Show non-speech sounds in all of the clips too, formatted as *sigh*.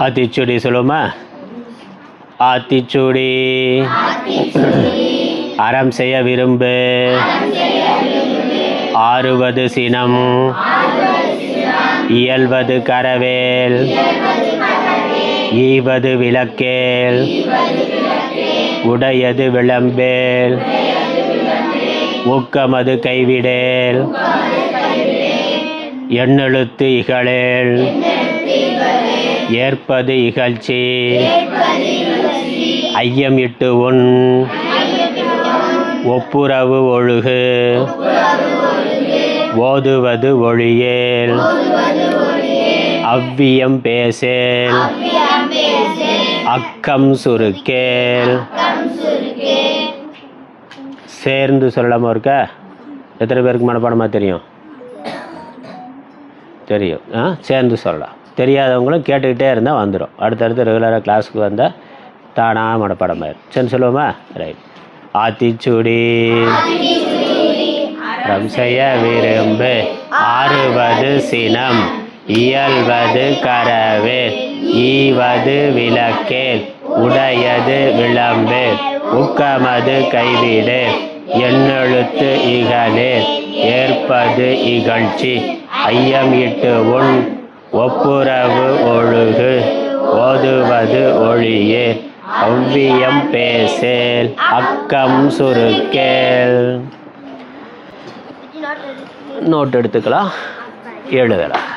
ஆத்திச்சுடி சொல்லுமா ஆத்திச்சுடி. அறம் செய்ய விரும்பு. ஆறுவது சினம். இயல்வது கரவேல். ஈவது விளக்கேல். உடையது விளம்பேல். ஊக்கமது கைவிடேல். எண்ணெழுத்து இகழேல். ஏற்பது இகழ்ச்சி. ஐயம் இட்டு உன். ஒப்புரவு ஒழுகு. ஓதுவது ஒழியேல். அவ்வியம் பேசேல். அக்கம் சுருக்கேல். சேர்ந்து சொல்லாமல் இருக்க எத்தனை பேருக்கு மனப்பாடமாக தெரியும்? தெரியும். ஆ? சேர்ந்து சொல்லலாம். தெரியாதவங்களும் கேட்டுக்கிட்டே இருந்தால் வந்துடும் அடுத்தடுத்து ரெகுலராக கிளாஸுக்கு வந்தால் தானாக மனப்பாடம் ஆயிடும் சரி சொல்லுவோமா? ரைட் ஆத்திச்சுடி. அறம் செய்ய விரும்பு. ஆறுவது சினம். இயல்வது கரவேல் ஈவது விளக்கேல் உடையது விளம்பு. உக்கமது கைவிடு. எண்ணெழுத்து இகலே. ஏற்பது இகழ்ச்சி. ஐயம் இட்டு உன் ஒப்புரவு ஒழுகு ஓதுவது ஒழியே. அவ்வியம் பேசேல் அக்கம் சுருக்கேல். நோட் எடுத்துக்கலாம். எழுதலாம்.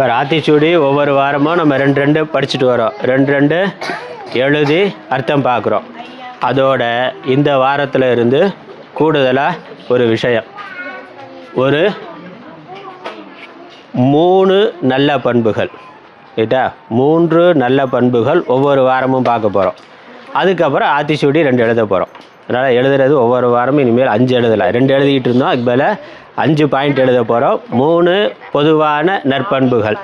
இப்போ ஆத்திச்சூடி ஒவ்வொரு வாரமும் நம்ம ரெண்டு ரெண்டு படிச்சுட்டு வரோம். ரெண்டு ரெண்டு எழுதி அர்த்தம் பார்க்குறோம். அதோட இந்த வாரத்தில் இருந்து கூடுதலாக ஒரு விஷயம். ஒரு மூணு நல்ல பண்புகள். ரைட்டா மூன்று நல்ல பண்புகள் ஒவ்வொரு வாரமும் பார்க்க போகிறோம் அதுக்கப்புறம் ஆத்திச்சூடி ரெண்டு எழுத போகிறோம் அதனால் எழுதுறது ஒவ்வொரு வாரமும் இனிமேல் அஞ்சு எழுதலாம். ரெண்டு எழுதிக்கிட்டு இருந்தோம். அதுக்கு மேலே அஞ்சு பாயிண்ட் எழுத போகிறோம் மூணு பொதுவான நற்பண்புகள்.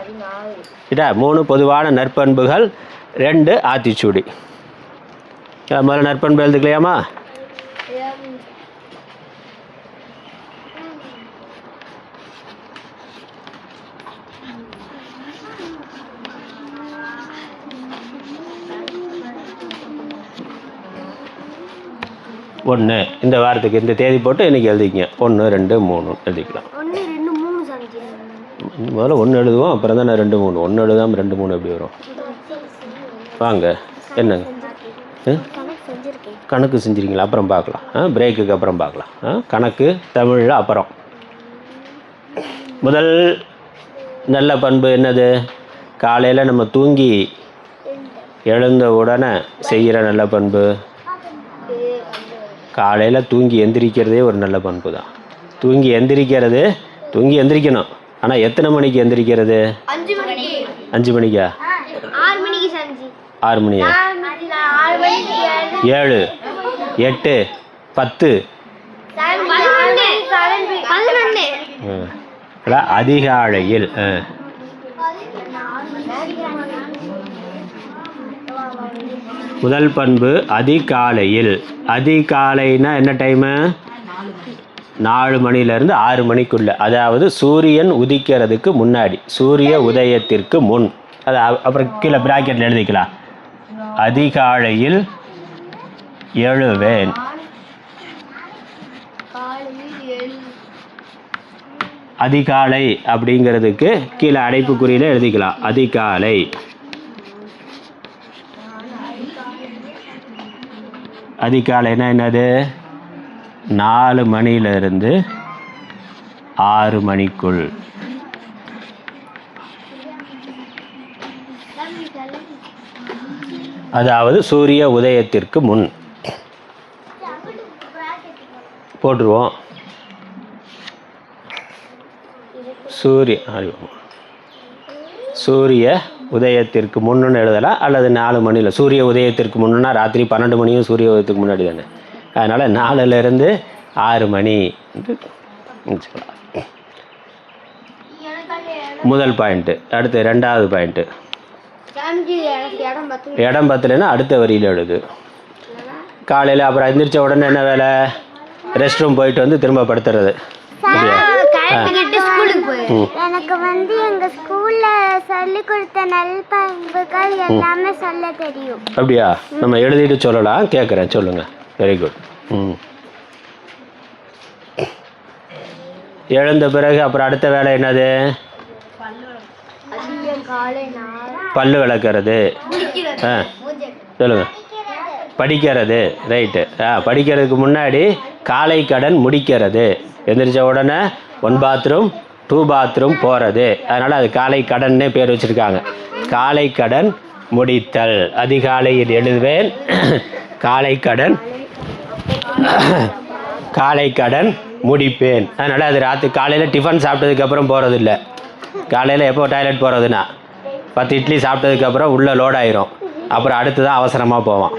கிட்ட? மூணு பொதுவான நற்பண்புகள் ரெண்டு ஆத்திச்சூடி. முதல்ல நற்பண்பு எழுதுக்கலையாமா ஒன்று இந்த வாரத்துக்கு இந்த தேதி போட்டு இன்றைக்கி எழுதிக்கங்க. ஒன்று ரெண்டு மூணு எழுதிக்கலாம். முதல்ல ஒன்று எழுதுவோம் அப்புறம் தான் ரெண்டு மூணு. ஒன்று எழுதாமல் ரெண்டு மூணு எப்படி வரும்? வாங்க. என்னங்க? கணக்கு செஞ்சுருக்கீங்களா? அப்புறம் பார்க்கலாம். ஆ பிரேக்குக்கு அப்புறம் பார்க்கலாம். ஆ கணக்கு தமிழில் அப்புறம். முதல் நல்ல பண்பு என்னது? காலையில் நம்ம தூங்கி எழுந்த உடனே செய்கிற நல்ல பண்பு? காலையில் தூங்கி எந்திரிக்கிறதே ஒரு நல்ல பண்பு தான். தூங்கி எந்திரிக்கிறது தூங்கி எந்திரிக்கணும். ஆனால் எத்தனை மணிக்கு எந்திரிக்கிறது? அஞ்சு மணிக்கு. ஆறு மணியா? ஏழு. எட்டு பத்து. அதிகாலையில் ஆ. முதல் பண்பு அதிகாலையில். அதிகாலைனா என்ன டைமு நாலு மணிலேருந்து ஆறு மணிக்குள்ளே. அதாவது சூரியன் உதிக்கிறதுக்கு முன்னாடி. சூரிய உதயத்திற்கு முன். அது அப்புறம் கீழே பிராக்கெட்டில் எழுதிக்கலாம். அதிகாலையில் எழுவேன். அதிகாலை அப்படிங்கிறதுக்கு கீழே அடைப்புக்குறியில் எழுதிக்கலாம். அதிகாலை. அதிகாலைனா என்னது? நாலு மணியிலிருந்து ஆறு மணிக்குள். அதாவது சூரிய உதயத்திற்கு முன். போட்டுருவோம். சூரிய அறிவோம் சூரிய உதயத்திற்கு முன்னுன்னு எழுதலாம் அல்லது நாலு மணியில் சூரிய உதயத்திற்கு முன்னுன்னா ராத்திரி பன்னெண்டு மணியும் சூரிய உதயத்துக்கு முன்னாடி தானே. அதனால் நாலுலேருந்து ஆறு மணி வச்சுக்கலாம் முதல் பாயிண்ட்டு அடுத்து ரெண்டாவது பாயிண்ட்டு இடம் பத்தலைன்னா அடுத்த வரியில் எழுது. காலையில் அப்புறம் எந்திரிச்ச உடனே என்ன வேலை? ரெஸ்ட் ரூம் போயிட்டு வந்து திரும்ப படுத்துறது. எனக்கு வந்து எங்க ஸ்கூல்ல சொல்லி கொடுத்த நல்பண்புகள் எல்லாமே சொல்ல தெரியும். அப்படியா? நம்ம எழுதிட்டு சொல்லலாம். கேட்குறேன் சொல்லுங்கள் வெரி குட் ம். எழுந்த பிறகு அப்புறம் அடுத்த வேலை என்னது? பல்லு விளக்குறது. ஆ. சொல்லுங்கள் படிக்கிறது. ரைட்டு ஆ படிக்கிறதுக்கு முன்னாடி காலை கடன் முடிக்கிறது. எந்திரிச்ச உடனே ஒன் பாத்ரூம் டூ பாத்ரூம் போகிறது அதனால் அது காலை கடன்னே பேர் வச்சுருக்காங்க. காலை கடன் முடித்தல். அதிகாலையில் எழுதுவேன். *coughs* காலை கடன் *coughs* காலை கடன் முடிப்பேன். அதனால் அது ராத்திரி காலையில் டிஃபன் சாப்பிட்டதுக்கப்புறம் போகிறது இல்லை காலையில் எப்போ டாய்லெட் போகிறதுனா பத்து இட்லி சாப்பிட்டதுக்கப்புறம் உள்ளே லோட் ஆயிரும். அப்புறம் அடுத்து தான் அவசரமாக போவான்.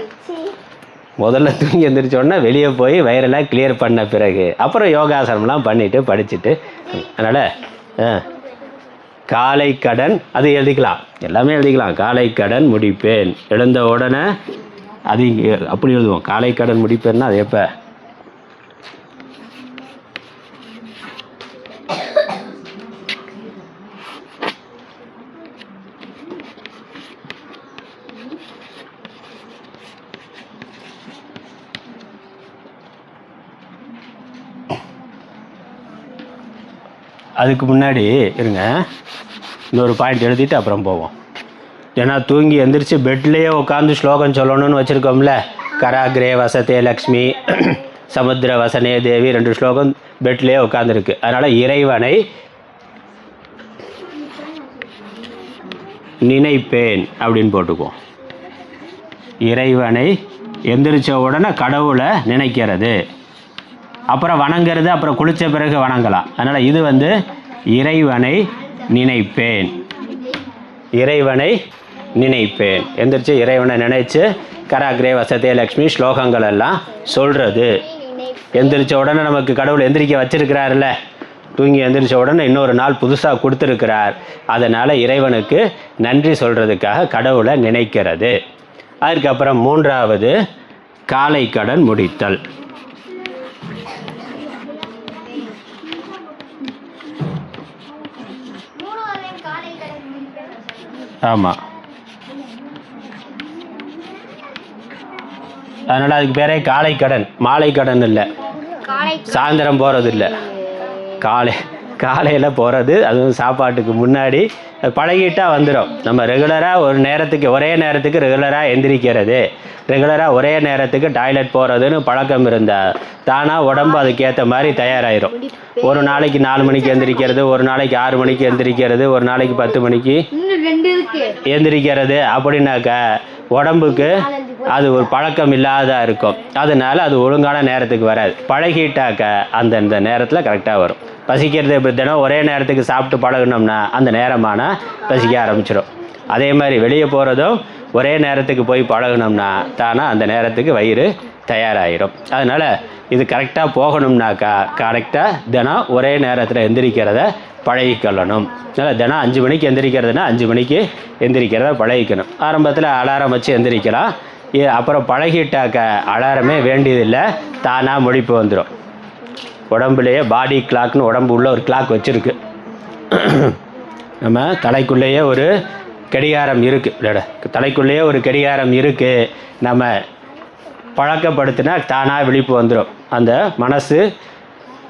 முதல்ல தூங்கி எந்திரிச்ச உடனே வெளியே போய் வயிறெல்லாம் கிளியர் பண்ண பிறகு அப்புறம் யோகாசனம்லாம் பண்ணிவிட்டு படிச்சுட்டு அதனால் காலை கடன் அது எழுதிக்கலாம். எல்லாமே எழுதிக்கலாம். காலை கடன் முடிப்பேன். எழுந்த உடனே அது அப்படி எழுதுவோம். காலை கடன் முடிப்பேன்னா அது எப்போ? அதுக்கு முன்னாடி இருங்க. இன்னொரு பாயிண்ட் எழுதிட்டு அப்புறம் போவோம். ஏன்னா தூங்கி எந்திரிச்சு பெட்லேயே உட்காந்து ஸ்லோகம் சொல்லணும்னு வச்சுருக்கோம்ல. கராகிரே வசதே லக்ஷ்மி *clears throat* சமுத்திர வசனே தேவி ரெண்டு ஸ்லோகம் பெட்லேயே உட்காந்துருக்கு அதனால் இறைவனை நினைப்பேன் அப்படின்னு போட்டுக்குவோம். இறைவனை எந்திரிச்ச உடனே கடவுளை நினைக்கிறது. அப்புறம் வணங்குறது அப்புறம் குளித்த பிறகு வணங்கலாம். அதனால் இது வந்து இறைவனை நினைப்பேன். இறைவனை நினைப்பேன். எந்திரிச்சு இறைவனை நினைச்சு கராக்ரே வசதே லக்ஷ்மி ஸ்லோகங்கள் எல்லாம் சொல்கிறது எந்திரிச்ச உடனே நமக்கு கடவுள் எந்திரிக்க வச்சிருக்கிறாருல்ல. தூங்கி எந்திரிச்ச உடனே இன்னொரு நாள் புதுசாக கொடுத்துருக்கிறார். அதனால் இறைவனுக்கு நன்றி சொல்கிறதுக்காக கடவுளை நினைக்கிறது. அதுக்கப்புறம் மூன்றாவது காலை கடன் முடித்தல். ஆமாம் அதனால் அதுக்கு பேரே காலை கடன் மாலை கடன் இல்லை. சாயந்தரம் போகிறது இல்லை. காலை காலையில் போகிறது அதுவும் சாப்பாட்டுக்கு முன்னாடி. பழகிட்டா வந்துடும் நம்ம ரெகுலராக ஒரு நேரத்துக்கு ஒரே நேரத்துக்கு ரெகுலராக எந்திரிக்கிறது. ரெகுலராக ஒரே நேரத்துக்கு டாய்லெட் போகிறதுன்னு பழக்கம் இருந்தால் தானாக உடம்பு அதுக்கேற்ற மாதிரி தயாராகிரும் ஒரு நாளைக்கு நாலு மணிக்கு எந்திரிக்கிறது ஒரு நாளைக்கு ஆறு மணிக்கு எந்திரிக்கிறது ஒரு நாளைக்கு பத்து மணிக்கு எழுந்திரிக்கிறது எந்திரிக்கிறது அப்படின்னாக்கா உடம்புக்கு அது ஒரு பழக்கம் இல்லாத இருக்கும். அதனால அது ஒழுங்கான நேரத்துக்கு வராது. பழகிட்டாக்க அந்தந்த நேரத்தில் கரெக்டாக வரும். பசிக்கிறது எப்படி தினம் ஒரே நேரத்துக்கு சாப்பிட்டு பழகுனோம்னா அந்த நேரமானால் பசிக்க ஆரம்பிச்சிடும் அதே மாதிரி வெளியே போகிறதும் ஒரே நேரத்துக்கு போய் பழகுனோம்னா தானாக அந்த நேரத்துக்கு வயிறு தயாராகிடும் அதனால் இது கரெக்டாக போகணும்னாக்கா கரெக்டாக தினம் ஒரே நேரத்தில் எந்திரிக்கிறத பழகிக்கொள்ளணும். அதனால் தினம் அஞ்சு மணிக்கு எந்திரிக்கிறதுனா அஞ்சு மணிக்கு எந்திரிக்கிறத பழகிக்கணும். ஆரம்பத்தில் அலாரம் வச்சு எந்திரிக்கலாம். ஏ- அப்புறம் பழகிட்டாக்க அலாரமே வேண்டியதில்லை. தானாக முழிப்பு வந்துடும் உடம்புலையே பாடி கிளாக்னு உடம்பு உள்ள ஒரு கிளாக் வச்சுருக்கு. நம்ம தலைக்குள்ளேயே ஒரு கடிகாரம் இருக்குது தலைக்குள்ளேயே ஒரு கடிகாரம் இருக்குது நம்ம பழக்கப்படுத்தினா தானாக விழிப்பு வந்துடும் அந்த மனசு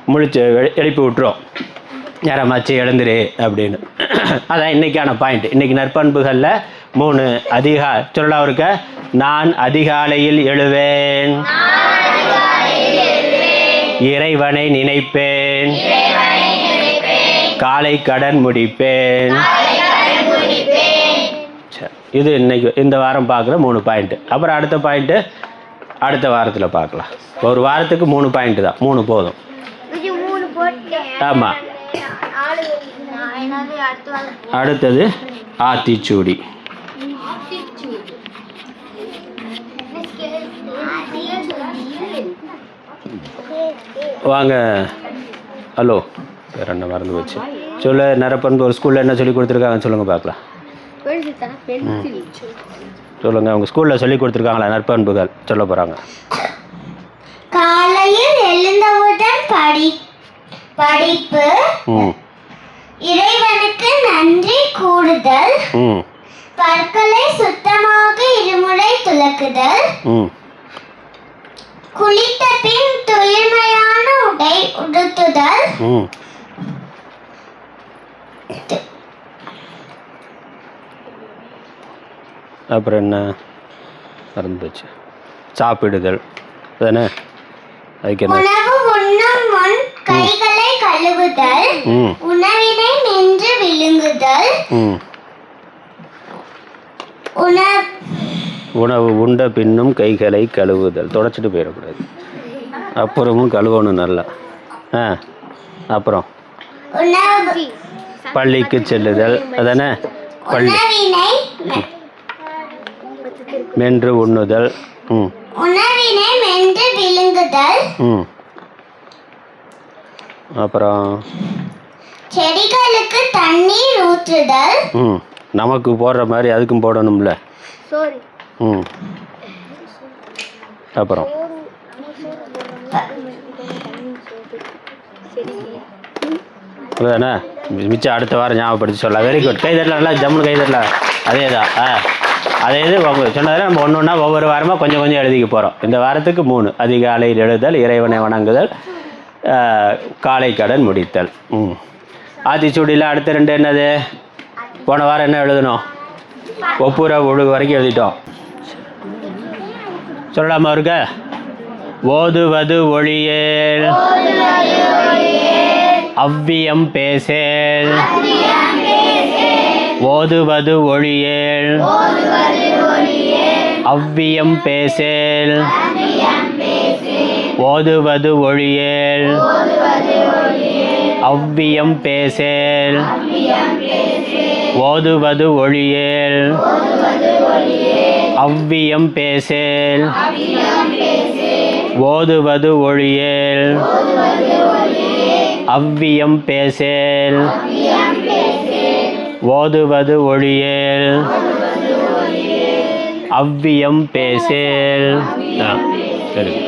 முழிச்சு எழுப்பி விட்டுரும். நேரமாச்சு எழுந்துரு அப்படின்னு. அதான் இன்னைக்கான பாயிண்ட் இன்னைக்கு நற்பண்புகளில் மூணு அதிகா சொல்லலாம் இருக்க நான் அதிகாலையில் எழுவேன். இறைவனை நினைப்பேன். காலை கடன் முடிப்பேன். சரி இது இன்னைக்கு இந்த வாரம் பார்க்குற மூணு பாயிண்ட்டு அப்புறம் அடுத்த பாயிண்ட்டு அடுத்த வாரத்தில் பார்க்கலாம். ஒரு வாரத்துக்கு மூணு பாயிண்ட்டு தான். மூணு போதும். ஆமாம் அடுத்தது ஆத்திச்சூடி. வாங்க. ஹலோ. வேற என்ன மறந்து போச்சு. சொல்ல நிறப்பண்பு ஒரு ஸ்கூலில் என்ன சொல்லி கொடுத்துருக்காங்கன்னு சொல்லுங்கள் பார்க்கலாம். சொல்லுங்கள் அவங்க ஸ்கூலில் சொல்லி கொடுத்துருக்காங்களா நற்பண்புகள்? சொல்ல போகிறாங்க காலையில் எழுந்தவுடன் படி படிப்பு இறைவனுக்கு நன்றி கூடுதல் பற்களை சுத்தமாக இருமுறை துலக்குதல். குளித்த பின் தூய்மையான உடை உடுத்துதல். அப்புறம் என்ன? மறந்து போச்சு. சாப்பிடுதல். அதானே? அதுக்கு என்ன? உண்ணும் முன் கைகளை கழுவுதல் உணவினை நின்று விழுங்குதல். உணவு உண்ட பின்னும் கைகளை கழுவுதல். தொடச்சிட்டு போயிடக்கூடாது. அப்புறமும் கழுவணும் நல்லா. ஆ அப்புறம். பள்ளிக்கு செல்லுதல். அதானே? பள்ளி. மென்று உண்ணுதல். ம். உணவினை மென்று விழுங்குதல். ம். அப்புறம் செடிகளுக்கு தண்ணீர் ஊற்றுதல். ம் நமக்கு போடுற மாதிரி அதுக்கும் போடணும்ல. சாரி ம். அப்புறம். அதானே மிச்சம் அடுத்த வாரம் ஞாபகப்படுத்தி சொல்லலாம். வெரி குட் கை தட்டலாம் ஜம்முன்னு கை தட்டலாம். அதே தான். ஆ. அதே இது சொன்னதில் நம்ம ஒன்று ஒன்றா ஒவ்வொரு வாரமாக கொஞ்சம் கொஞ்சம் எழுதிக்க போகிறோம் இந்த வாரத்துக்கு மூணு. அதிகாலையில் எழுதல் இறைவனை வணங்குதல் காலை கடன் முடித்தல். ம். ஆத்திச்சூடியில் அடுத்த ரெண்டு என்னது? போன வாரம் என்ன எழுதணும்? ஒப்புர ஒழுகு வரைக்கும் எழுதிட்டோம். சொல்லலாமா இருக்க ஓதுவது ஒளியேல் அவ்வியம் பேசேல். ஓதுவது ஒளியேல் அவ்வியம் பேசேல். ஓதுவது ஒளியேல் அவ்வியம் பேசேல். ஓதுவது ஒளியேல் அவ்வியம் பேசேல். ஓதுவது ஒளியேல் அவ்வியம் பேசேல். ஓதுவது ஒளியேல் அவ்வியம் பேசேல். சரி.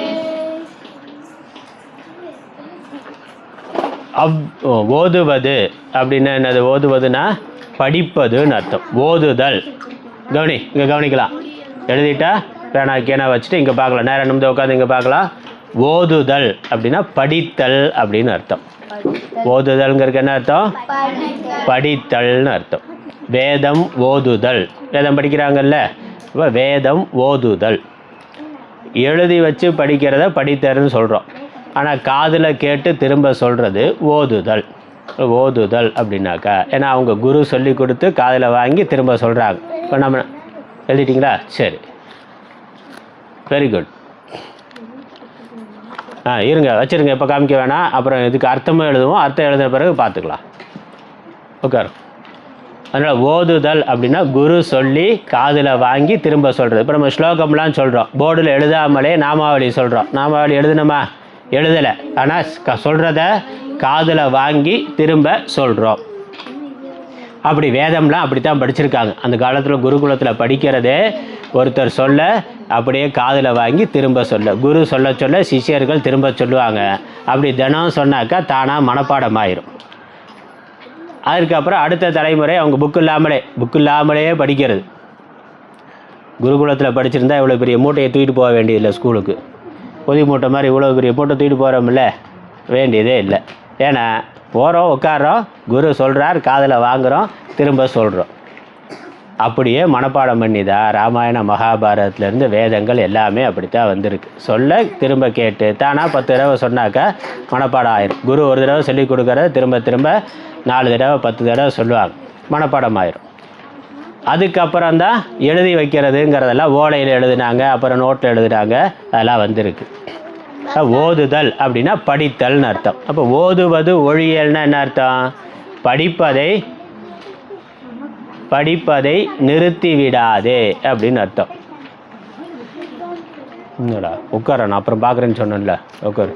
அவ் ஓதுவது அப்படின்னா என்னது? ஓதுவதுன்னா படிப்பதுன்னு அர்த்தம். ஓதுதல். கவனி இங்கே கவனிக்கலாம். எழுதிட்டா பேனா கேனா வச்சுட்டு இங்கே பார்க்கலாம். நேரம் நிமிந்து உட்காந்து இங்கே பார்க்கலாம். ஓதுதல் அப்படின்னா படித்தல் அப்படின்னு அர்த்தம். ஓதுதல்ங்கிறதுக்கு என்ன அர்த்தம்? படித்தல்னு அர்த்தம். வேதம் ஓதுதல். வேதம் படிக்கிறாங்கல்ல? இப்போ வேதம் ஓதுதல். எழுதி வச்சு படிக்கிறத படித்தர்னு சொல்கிறோம் ஆனால் காதில் கேட்டு திரும்ப சொல்கிறது ஓதுதல். ஓதுதல் அப்படின்னாக்கா ஏன்னா அவங்க குரு சொல்லி கொடுத்து காதில் வாங்கி திரும்ப சொல்கிறாங்க இப்போ நம்ம எழுதிட்டிங்களா? சரி. வெரி குட் ஆ இருங்க வச்சுருங்க. இப்போ காமிக்க வேணாம். அப்புறம் இதுக்கு அர்த்தமும் எழுதுவோம். அர்த்தம் எழுதின பிறகு பார்த்துக்கலாம் உட்காரு. அதனால் ஓதுதல் அப்படின்னா குரு சொல்லி காதில் வாங்கி திரும்ப சொல்கிறது இப்போ நம்ம ஸ்லோகம்லாம் சொல்கிறோம் போர்டில் எழுதாமலே நாமாவளி சொல்கிறோம் நாமாவளி எழுதுனோமா எழுதலை. ஆனால் க சொல்கிறத காதில் வாங்கி திரும்ப சொல்கிறோம் அப்படி வேதம்லாம் அப்படி தான் படிச்சிருக்காங்க. அந்த காலத்தில் குருகுலத்தில் படிக்கிறதே ஒருத்தர் சொல்ல அப்படியே காதில் வாங்கி திரும்ப சொல்ல. குரு சொல்ல சொல்ல சிஷ்யர்கள் திரும்ப சொல்லுவாங்க. அப்படி தினம் சொன்னாக்கா தானாக மனப்பாடம் ஆயிரும் அதுக்கப்புறம் அடுத்த தலைமுறை அவங்க புக்கு இல்லாமலே புக்கு இல்லாமலே படிக்கிறது. குருகுலத்தில் படிச்சிருந்தா இவ்வளோ பெரிய மூட்டையை தூக்கிட்டு போக வேண்டியதில்லை ஸ்கூலுக்கு பொதி மூட்டை மாதிரி இவ்வளோ பெரிய போட்டு தூக்கிட்டு போகிறோம்ல வேண்டியதே இல்லை. ஏன்னா போகிறோம் உட்காறோம் குரு சொல்கிறார் காதில் வாங்குகிறோம் திரும்ப சொல்கிறோம் அப்படியே மனப்பாடம் பண்ணி தான் ராமாயண மகாபாரதத்துலேருந்து வேதங்கள் எல்லாமே அப்படித்தான் வந்திருக்கு. சொல்ல திரும்ப கேட்டு தானாக பத்து தடவை சொன்னாக்கா மனப்பாடம் ஆயிரும். குரு ஒரு தடவை சொல்லி கொடுக்குறத திரும்ப திரும்ப நாலு தடவை பத்து தடவை சொல்லுவாங்க. மனப்பாடம் ஆயிரும். அதுக்கப்புறம் தான் எழுதி வைக்கிறதுங்கிறதெல்லாம் ஓலையில் எழுதினாங்க அப்புறம் நோட்டில் எழுதுனாங்க அதெல்லாம் வந்திருக்கு. ஓதுதல் அப்படின்னா படித்தல்னு அர்த்தம். அப்போ ஓதுவது ஒழியல்னா என்ன அர்த்தம்? படிப்பதை படிப்பதை நிறுத்திவிடாதே அப்படின்னு அர்த்தம். என்னடா உட்கார நான் அப்புறம் பார்க்குறேன்னு சொன்னேன்ல உட்காரு.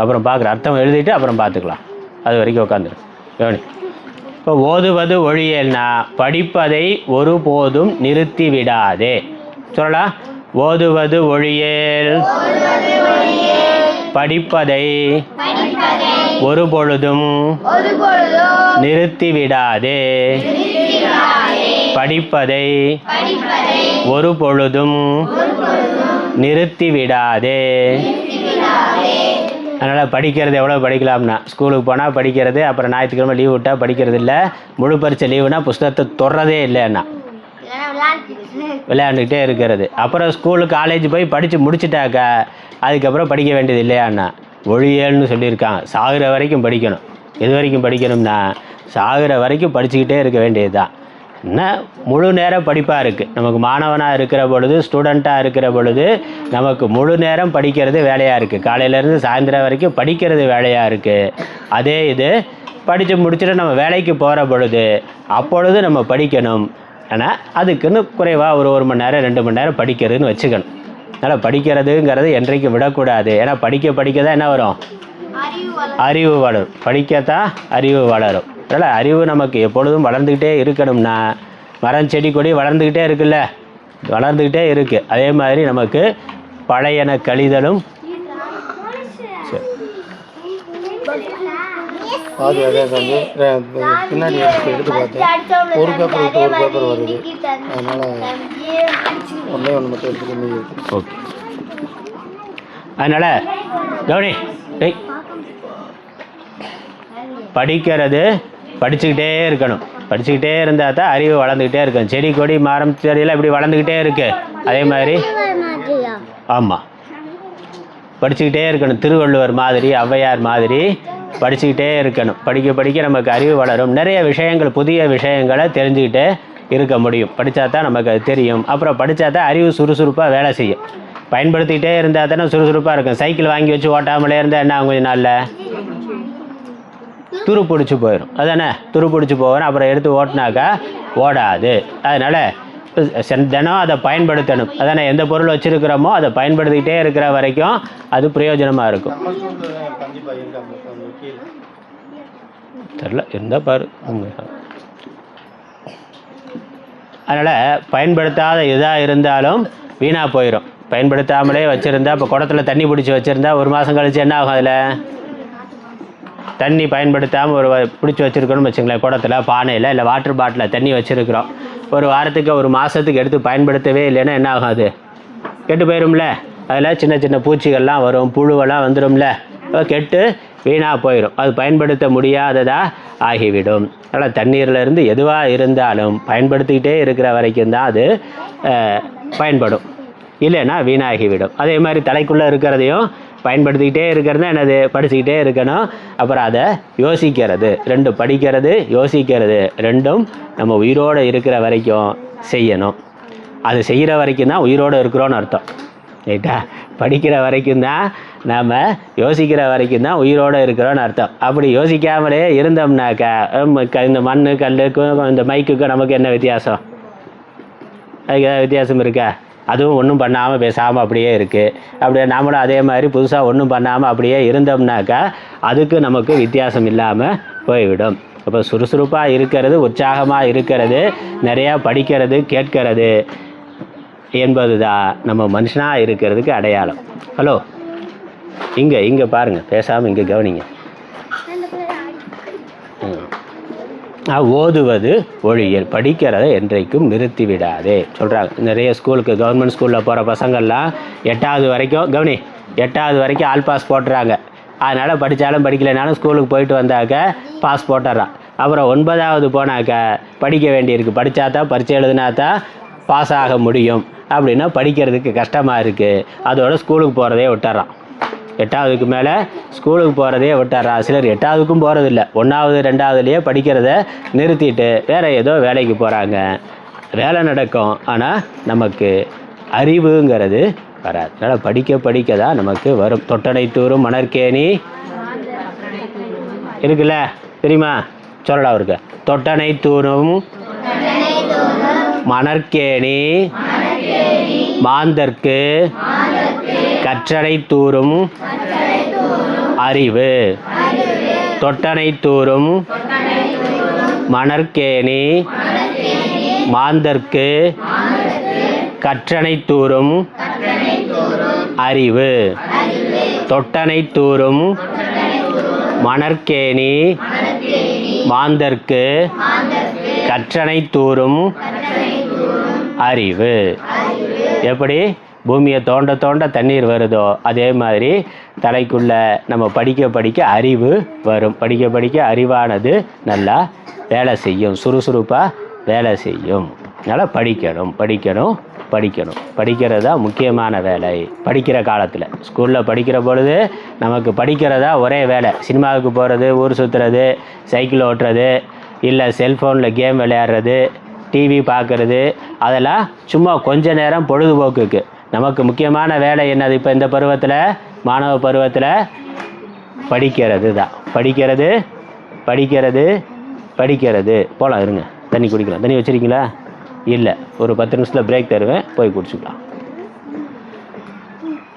அப்புறம் பார்க்குறேன். அர்த்தம் எழுதிட்டு அப்புறம் பார்த்துக்கலாம். அது வரைக்கும் உட்காந்துரு. கவனி இப்போ ஓதுவது ஒழியல்னா படிப்பதை ஒருபோதும் நிறுத்தி விடாதே சொல்லலாம் ஓதுவது ஒழியல். படிப்பதை ஒரு பொழுதும் படிப்பதை ஒரு பொழுதும் நிறுத்திவிடாதே. அதனால் படிக்கிறது எவ்வளோ படிக்கலாம்னா? ஸ்கூலுக்கு போனால் படிக்கிறது அப்புறம் ஞாயிற்றுக்கிழமை லீவ் விட்டால் படிக்கிறது இல்லை. முழு பரீட்சை லீவுனா புஸ்தகத்தை தொடுறதே இல்லைன்னா விளையாண்டுக்கிட்டே இருக்கிறது. அப்புறம் ஸ்கூலு காலேஜ் போய் படித்து முடிச்சிட்டாக்கா அதுக்கப்புறம் படிக்க வேண்டியது இல்லையாண்ணா ஒழியல்னு சொல்லியிருக்காங்க. சாகிற வரைக்கும் படிக்கணும். எது வரைக்கும் படிக்கணும்னா சாகிற வரைக்கும் படிச்சுக்கிட்டே இருக்க வேண்டியது தான் முழு நேரம் படிப்பாக இருக்குது நமக்கு மாணவனாக இருக்கிற பொழுது ஸ்டூடெண்ட்டாக இருக்கிற பொழுது நமக்கு முழு நேரம் படிக்கிறது வேலையாக இருக்குது காலையிலேருந்து சாயந்தரம் வரைக்கும் படிக்கிறது வேலையாக இருக்குது அதே இது படித்து முடிச்சுட்டு நம்ம வேலைக்கு போகிற பொழுது அப்பொழுது நம்ம படிக்கணும். ஆனால் அதுக்குன்னு குறைவாக ஒரு ஒரு மணி நேரம் ரெண்டு மணி நேரம் படிக்கிறதுன்னு வச்சுக்கணும். அதனால் படிக்கிறதுங்கிறது என்றைக்கும் விடக்கூடாது. ஏன்னா படிக்க படிக்க தான் என்ன வரும்? அறிவு வளரும். படிக்கத்தான் அறிவு வளரும். அதனால் அறிவு நமக்கு எப்பொழுதும் வளர்ந்துக்கிட்டே இருக்கணும்னா மரம் செடி கொடி வளர்ந்துக்கிட்டே இருக்குல்ல? வளர்ந்துக்கிட்டே இருக்குது அதே மாதிரி நமக்கு பழையன கழிதலும் பாதி அதே வந்து பின்னாடி எடுத்து எடுத்து பார்த்தேன் ஒரு பேப்பர் விட்டு ஒரு பேப்பர் வருது. அதனால் ஒன்றே ஒன்று மட்டும் இருக்கு. ஓகே. அதனால் கவனி டேய். படிக்கிறது படிச்சுக்கிட்டே இருக்கணும். படிச்சுக்கிட்டே இருந்தால் தான் அறிவு வளர்ந்துக்கிட்டே இருக்கும். செடி கொடி மரம் செடியெல்லாம் இப்படி வளர்ந்துக்கிட்டே இருக்கு. அதே மாதிரி ஆமாம் படிச்சுக்கிட்டே இருக்கணும். திருவள்ளுவர் மாதிரி ஔவையார் மாதிரி படிச்சுக்கிட்டே இருக்கணும். படிக்க படிக்க நமக்கு அறிவு வளரும். நிறைய விஷயங்கள் புதிய விஷயங்களை தெரிஞ்சுக்கிட்டே இருக்க முடியும். படித்தா தான் நமக்கு அது தெரியும். அப்புறம் படித்தா தான் அறிவு சுறுசுறுப்பாக வேலை செய்யும். பயன்படுத்திக்கிட்டே இருந்தால் தானே சுறுசுறுப்பாக இருக்கும். சைக்கிள் வாங்கி வச்சு ஓட்டாமலே இருந்தால் என்ன கொஞ்சம் நாளில்? துரு பிடிச்சி போயிடும் அதானே? துரு பிடிச்சி போகிறோம் அப்புறம் எடுத்து ஓட்டினாக்கா ஓடாது. அதனால் தினம் அதை பயன்படுத்தணும். அதானே? எந்த பொருள் வச்சுருக்கிறோமோ அதை பயன்படுத்திக்கிட்டே இருக்கிற வரைக்கும் அது பிரயோஜனமாக இருக்கும். தெரில இருந்தால் பாரு. அதனால் பயன்படுத்தாத இதாக இருந்தாலும் வீணாக போயிடும் பயன்படுத்தாமலே வச்சுருந்தா இப்போ குடத்துல தண்ணி பிடிச்சி வச்சுருந்தா ஒரு மாதம் கழிச்சு என்ன ஆகும் அதில்? தண்ணி பயன்படுத்தாமல் ஒரு வ- பிடிச்சி வச்சுருக்கணும்னு வச்சுங்களேன் குடத்தில் பானையில் இல்லை வாட்டர் பாட்டிலில் தண்ணி வச்சுருக்கிறோம். ஒரு வாரத்துக்கு ஒரு மாதத்துக்கு எடுத்து பயன்படுத்தவே இல்லைன்னா என்ன ஆகும் அது கெட்டு போயிடும்ல அதில் சின்ன சின்ன பூச்சிகள்லாம் வரும் புழுவெல்லாம் வந்துடும்ல கெட்டு வீணாக போயிடும் அது பயன்படுத்த முடியாததாக ஆகிவிடும். அதனால் தண்ணீரில் இருந்து எதுவாக இருந்தாலும் பயன்படுத்திக்கிட்டே இருக்கிற வரைக்கும் தான் அது பயன்படும். இல்லைன்னா வீணாகிவிடும். அதே மாதிரி தலைக்குள்ளே இருக்கிறதையும் பயன்படுத்திக்கிட்டே இருக்கிறது என்னது படிச்சுக்கிட்டே இருக்கணும். அப்புறம் அதை யோசிக்கிறது. ரெண்டு படிக்கிறது யோசிக்கிறது. ரெண்டும் நம்ம உயிரோடு இருக்கிற வரைக்கும் செய்யணும். அது செய்கிற வரைக்கும் தான் உயிரோடு இருக்கிறோன்னு அர்த்தம். ரைட்டா? படிக்கிற வரைக்கும் தான் நாம் யோசிக்கிற வரைக்கும் தான் உயிரோடு இருக்கிறோன்னு அர்த்தம். அப்படி யோசிக்காமலே இருந்தோம்னாக்கா இந்த மண் கல்லுக்கும் இந்த மைக்குக்கும் நமக்கு என்ன வித்தியாசம்? அதுக்கு ஏதாவது வித்தியாசம் இருக்கா? அதுவும் ஒன்றும் பண்ணாமல் பேசாமல் அப்படியே இருக்குது அப்படியே நாமளும் அதே மாதிரி புதுசாக ஒன்றும் பண்ணாமல் அப்படியே இருந்தோம்னாக்கா அதுக்கு நமக்கு வித்தியாசம் இல்லாமல் போய்விடும். அப்போ சுறுசுறுப்பாக இருக்கிறது உற்சாகமாக இருக்கிறது நிறையா படிக்கிறது கேட்கிறது என்பது தான் நம்ம மனுஷனாக இருக்கிறதுக்கு அடையாளம். ஹலோ இங்கே இங்கே பாருங்கள் பேசாமல் இங்கே கவனிங்க. ம். ஓதுவது ஒழியல் படிக்கிறத என்றைக்கும் நிறுத்திவிடாதே. சொல்கிறாங்க நிறைய ஸ்கூலுக்கு கவர்மெண்ட் ஸ்கூலில் போகிற பசங்கள்லாம் எட்டாவது வரைக்கும் கவனி எட்டாவது வரைக்கும் ஆல் பாஸ் போட்டுறாங்க. அதனால் படித்தாலும் படிக்கலைனாலும் ஸ்கூலுக்கு போயிட்டு வந்தாக்க பாஸ் போட்டுறான். அப்புறம் ஒன்பதாவது போனாக்க படிக்க வேண்டியிருக்கு. படித்தா தான் பரிச்சை எழுதினா தான் பாஸ் ஆக முடியும். அப்படின்னா படிக்கிறதுக்கு கஷ்டமாக இருக்குது அதோட ஸ்கூலுக்கு போகிறதே விட்டுறான். எட்டாவதுக்கு மேலே ஸ்கூலுக்கு போகிறதே விட்டாரா? சிலர் எட்டாவதுக்கும் போகிறதில்ல ஒன்றாவது ரெண்டாவதுலேயே படிக்கிறத நிறுத்திட்டு வேறு ஏதோ வேலைக்கு போகிறாங்க வேலை நடக்கும். ஆனால் நமக்கு அறிவுங்கிறது வராது. அதனால் படிக்க படிக்க தான் நமக்கு வரும். தொட்டனை தூரும் மணற்கேணி. இருக்குல்ல? தெரியுமா? சொல்லலாம் அவருக்கு. தொட்டனை தூரும் மணற்கேணி. மாந்தர்க்கு கற்றனை தூறும் அறிவு. தொட்டனை தூறும் மணற்கேணி. மாந்தர்க்கு கற்றனை தூரும் அறிவு. தொட்டனை தூறும் மணற்கேணி. மாந்தர்க்கு கற்றனை தூறும் அறிவு. எப்படி? பூமியை தோண்ட தோண்ட தண்ணீர் வருதோ அதே மாதிரி தலைக்குள்ள நம்ம படிக்க படிக்க அறிவு வரும். படிக்க படிக்க அறிவானது நல்லா வேலை செய்யும் சுறுசுறுப்பாக வேலை செய்யும். அதனால் படிக்கணும் படிக்கணும் படிக்கணும். படிக்கிறது தான் முக்கியமான வேலை. படிக்கிற காலத்தில் ஸ்கூலில் படிக்கிற பொழுது நமக்கு படிக்கிறதா ஒரே வேலை. சினிமாவுக்கு போகிறது ஊர் சுற்றுறது சைக்கிள் ஓட்டுறது இல்லை செல்ஃபோனில் கேம் விளையாடுறது டிவி பார்க்குறது அதெல்லாம் சும்மா கொஞ்ச நேரம் பொழுதுபோக்குக்கு. நமக்கு முக்கியமான வேலை என்னது? இப்போ இந்த பருவத்தில் மாணவ பருவத்தில் படிக்கிறது தான். படிக்கிறது படிக்கிறது படிக்கிறது. போகலாம் இருங்க. தண்ணி குடிக்கலாம். தண்ணி வச்சுருக்கீங்களா? இல்லை. ஒரு பத்து நிமிஷத்தில் பிரேக் தருவேன். போய் குடிச்சுக்கலாம்.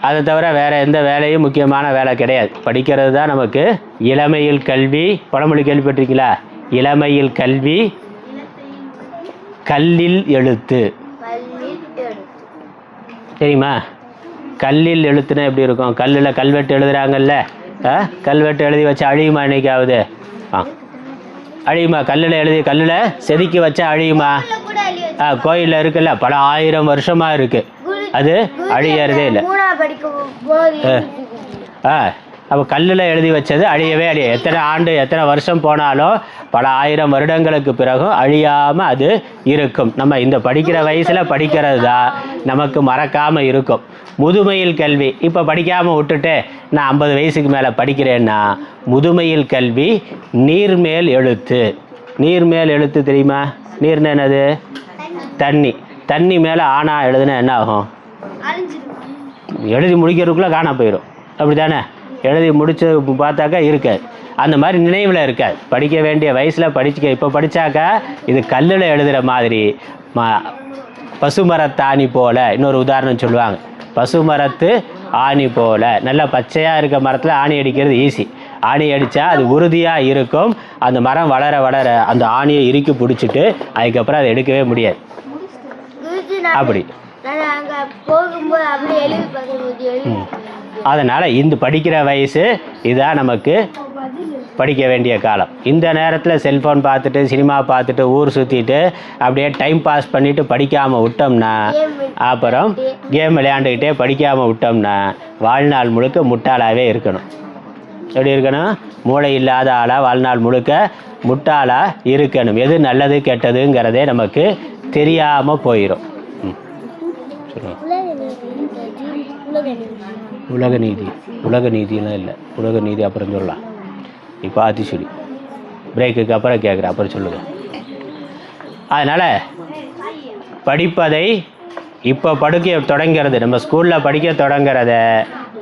அதை தவிர வேறு எந்த வேலையும் முக்கியமான வேலை கிடையாது. படிக்கிறது தான் நமக்கு இளமையில் கல்வி. பழமொழி கேள்விப்பட்டிருக்கீங்களா? இளமையில் கல்வி. கல்லில் எழுத்து. தெரியுமா? கல்லில் எழுத்துனா எப்படி இருக்கும்? கல்லில் கல்வெட்டு எழுதுறாங்கல்ல. ஆ? கல்வெட்டு எழுதி வச்சு அழியுமா இன்னைக்காவது ஆ. அழியுமா? கல்லில் எழுதி கல்லில் செதுக்கி வச்சா அழியுமா? ஆ கோயிலில் இருக்குல்ல பல ஆயிரம் வருஷமாக இருக்குது அது அழியறதே இல்லை. ஆ. அப்போ கல்லில் எழுதி வச்சது அழியவே அழிய. எத்தனை ஆண்டு எத்தனை வருஷம் போனாலும் பல ஆயிரம் வருடங்களுக்கு பிறகும் அழியாமல் அது இருக்கும். நம்ம இந்த படிக்கிற வயசில் படிக்கிறது தான் நமக்கு மறக்காமல் இருக்கும். முதுமையில் கல்வி. இப்போ படிக்காமல் விட்டுட்டு நான் ஐம்பது வயசுக்கு மேலே படிக்கிறேன்னா முதுமையில் கல்வி நீர்மேல் எழுத்து. நீர்மேல் எழுத்து தெரியுமா? நீர்னு என்னது? தண்ணி. தண்ணி மேலே ஆனா எழுதுனா என்ன ஆகும்? எழுதி முடிக்கிறதுக்குள்ளே காணா போயிடும் அப்படி தானே எழுதி முடிச்சு பார்த்தாக்கா இருக்காது அந்த மாதிரி நினைவில் இருக்காது படிக்க வேண்டிய வயசில் படிச்சுக்க இப்போ படித்தாக்கா இது கல்லில் எழுதுகிற மாதிரி. ம பசுமரத்தாணி போல. இன்னொரு உதாரணம் சொல்லுவாங்க. பசுமரத்து ஆணி போல. நல்லா பச்சையாக இருக்க மரத்தில் ஆணி அடிக்கிறது ஈஸி ஆணி அடித்தா அது உறுதியாக இருக்கும். அந்த மரம் வளர வளர அந்த ஆணியை இறுக்கி பிடிச்சிட்டு அதுக்கப்புறம் அதை எடுக்கவே முடியாது. அப்படி. போகும்போது அதனால் இந்த படிக்கிற வயசு இதான் நமக்கு படிக்க வேண்டிய காலம். இந்த நேரத்தில் செல்ஃபோன் பார்த்துட்டு சினிமா பார்த்துட்டு ஊர் சுற்றிட்டு அப்படியே டைம் பாஸ் பண்ணிவிட்டு படிக்காமல் விட்டோம்னா அப்புறம் கேம் விளையாண்டுக்கிட்டே படிக்காமல் விட்டோம்னா வாழ்நாள் முழுக்க முட்டாளாகவே இருக்கணும். எப்படி இருக்கணும்? மூளை இல்லாத ஆளாக வாழ்நாள் முழுக்க முட்டாளாக இருக்கணும். எது நல்லது கெட்டதுங்கிறதே நமக்கு தெரியாமல் போயிடும் ம். சொல்லுங்கள் உலக நீதி உலக நீதியெல்லாம் இல்லை. உலக நீதி அப்புறம் சொல்லலாம். இப்போ ஆத்திச்சுடி பிரேக்குக்கு அப்புறம் கேட்குறேன். அப்புறம் சொல்லுங்கள் அதனால் படிப்பதை இப்போ படுக்க தொடங்கிறது. நம்ம ஸ்கூலில் படிக்க தொடங்கிறத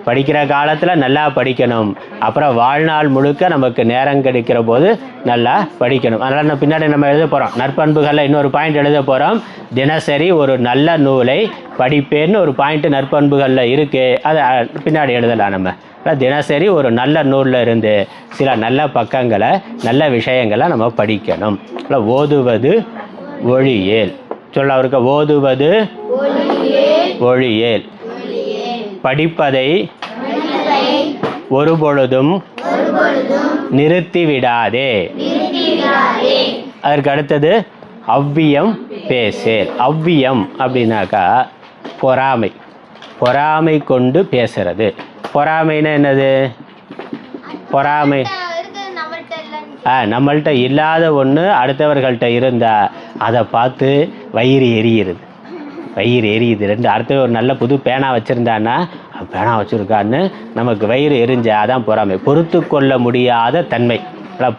படிக்கிற காலத்தில் நல்லா படிக்கணும். அப்புறம் வாழ்நாள் முழுக்க நமக்கு நேரம் கிடைக்கிற போது நல்லா படிக்கணும். அதனால் நம்ம பின்னாடி நம்ம எழுத போகிறோம் நற்பண்புகளில் இன்னொரு பாயிண்ட் எழுத போகிறோம் தினசரி ஒரு நல்ல நூலை படிப்பேன்னு ஒரு பாயிண்ட் நற்பண்புகளில் இருக்குது அதை பின்னாடி எழுதலாம் நம்ம. தினசரி ஒரு நல்ல நூலில் இருந்து சில நல்ல பக்கங்களை நல்ல விஷயங்களை நம்ம படிக்கணும். இல்லை ஓதுவது ஒழியேல் சொல்ல அவருக்கு ஓதுவது ஒழியேல் படிப்பதை ஒருபொழுதும் நிறுத்திவிடாதே. அதற்கு அடுத்தது அவ்வியம் பேசேல். அவ்வியம் அப்படின்னாக்கா பொறாமை. பொறாமை கொண்டு பேசுறது. பொறாமைன்னா என்னது? பொறாமை. ஆ நம்மள்கிட்ட இல்லாத ஒன்று அடுத்தவர்கள்ட்ட இருந்தால் அதை பார்த்து வயிறு எரியுறது. வயிறு எரியுது. ரெண்டு அடுத்த ஒரு நல்ல புது பேனா வச்சுருந்தான்னா பேனா வச்சுருக்கான்னு நமக்கு வயிறு எரிஞ்ச அதான் பொறாமை. பொறுத்து கொள்ள முடியாத தன்மை.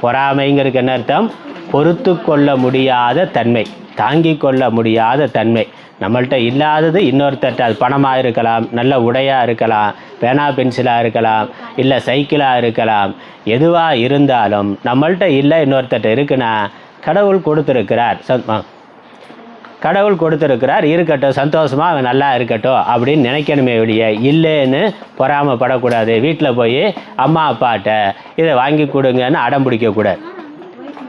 பொறாமைங்கிறதுக்கு என்ன அர்த்தம்? பொறுத்து கொள்ள முடியாத தன்மை. தாங்கி கொள்ள முடியாத தன்மை. நம்மள்கிட்ட இல்லாதது இன்னொருத்தர்கிட்ட அது பணமாக இருக்கலாம் நல்ல உடையாக இருக்கலாம் பேனா பென்சிலாக இருக்கலாம் இல்லை சைக்கிளாக இருக்கலாம். எதுவாக இருந்தாலும் நம்மள்கிட்ட இல்லை இன்னொருத்தர்கிட்ட இருக்குன்னா கடவுள் கொடுத்துருக்கிறார். சத் கடவுள் கொடுத்துருக்கிறார் இருக்கட்டும் சந்தோஷமாக அவன் நல்லா இருக்கட்டும் அப்படின்னு நினைக்கணுமே ஒழிய இல்லைன்னு பொறாமப்படக்கூடாது. வீட்டில் போய் அம்மா அப்பாட்ட இதை வாங்கி கொடுங்கன்னு அடம் பிடிக்கக்கூடாது.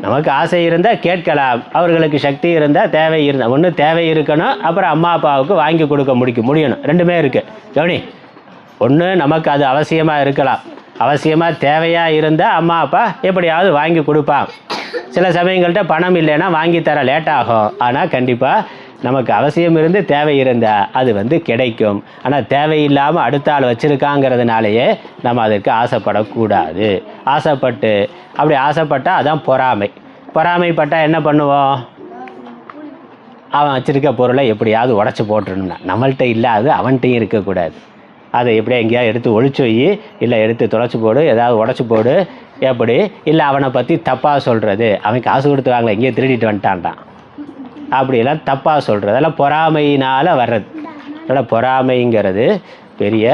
நமக்கு ஆசை இருந்தால் கேட்கலாம். அவர்களுக்கு சக்தி இருந்தால் தேவை இருந்தால் ஒன்று தேவை இருக்கணும் அப்புறம் அம்மா அப்பாவுக்கு வாங்கி கொடுக்க முடிக்க முடியணும். ரெண்டுமே இருக்குது கவனி ஒன்று நமக்கு அது அவசியமாக இருக்கலாம். அவசியமாக தேவையாக இருந்தால் அம்மா அப்பா எப்படியாவது வாங்கி கொடுப்பான். சில சமயங்கள்ட்ட பணம் இல்லைன்னா வாங்கி தர லேட் ஆகும். ஆனால் கண்டிப்பாக நமக்கு அவசியம் இருந்து தேவை இருந்தால் அது வந்து கிடைக்கும். ஆனால் தேவையில்லாமல் அடுத்த ஆள் வச்சுருக்காங்கிறதுனாலேயே நம்ம அதற்கு ஆசைப்படக்கூடாது. ஆசைப்பட்டு அப்படி ஆசைப்பட்டால் அதான் பொறாமை. பொறாமைப்பட்டால் என்ன பண்ணுவோம்? அவன் வச்சிருக்க பொருளை எப்படியாவது உடச்சி போட்டுருணும்னா நம்மள்ட்ட இல்லாது அவன்கிட்டையும் இருக்கக்கூடாது. அதை எப்படியா எங்கேயாவது எடுத்து ஒழிச்சு வை இல்லை எடுத்து தொலைச்சி போடு ஏதாவது உடச்சி போடு எப்படி? இல்லை அவனை பற்றி தப்பாக சொல்கிறது அவன் காசு கொடுத்து வாங்கல எங்கேயோ திருடிட்டு வந்துட்டான்டான் அப்படியெல்லாம் தப்பாக சொல்கிறது அதெல்லாம் பொறாமையினால் வர்றது. அதனால் பொறாமைங்கிறது பெரிய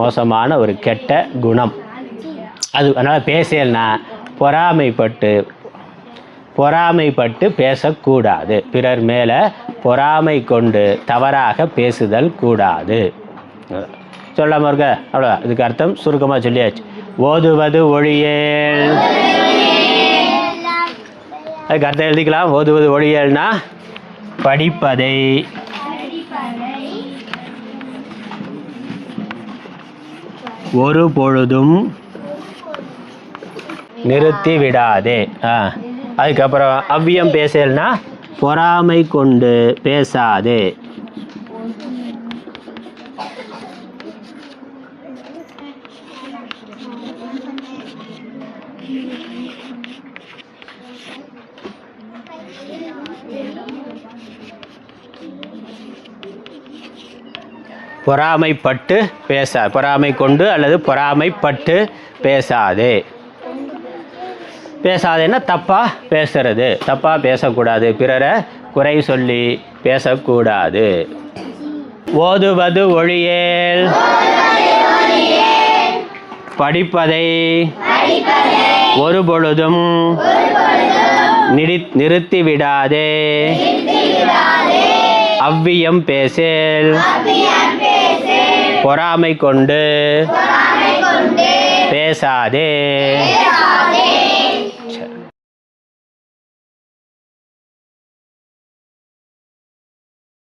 மோசமான ஒரு கெட்ட குணம். அது அதனால் பேசலனா பொறாமைப்பட்டு பொறாமைப்பட்டு பேசக்கூடாது. பிறர் மேலே பொறாமை கொண்டு தவறாக பேசுதல் கூடாது. சொல்லாமல் இருக்க அவ்வளோ இதுக்கு அர்த்தம் சுருக்கமாக சொல்லியாச்சு. ஓதுவது ஒழியேல். அதுக்கு அர்த்தம் எழுதிக்கலாம். ஓதுவது ஒழியல்னா படிப்பதை. ஒரு பொழுதும் நிறுத்தி விடாதே ஆ. அதுக்கப்புறம் அவ்வியம் பேசல்னா பொறாமை கொண்டு பேசாதே. பொறாமைப்பட்டு பேசா பொறாமை கொண்டு அல்லது பொறாமைப்பட்டு பேசாதே. பேசாதேன்னா தப்பாக பேசுறது. தப்பாக பேசக்கூடாது. பிறரை குறை சொல்லி பேசக்கூடாது. ஓதுவது ஒழியேல். படிப்பதை ஒரு பொழுதும் நிடி நிறுத்தி விடாதே அவ்வியம் பேசேல். பொறாமை கொண்டு பேசாதே.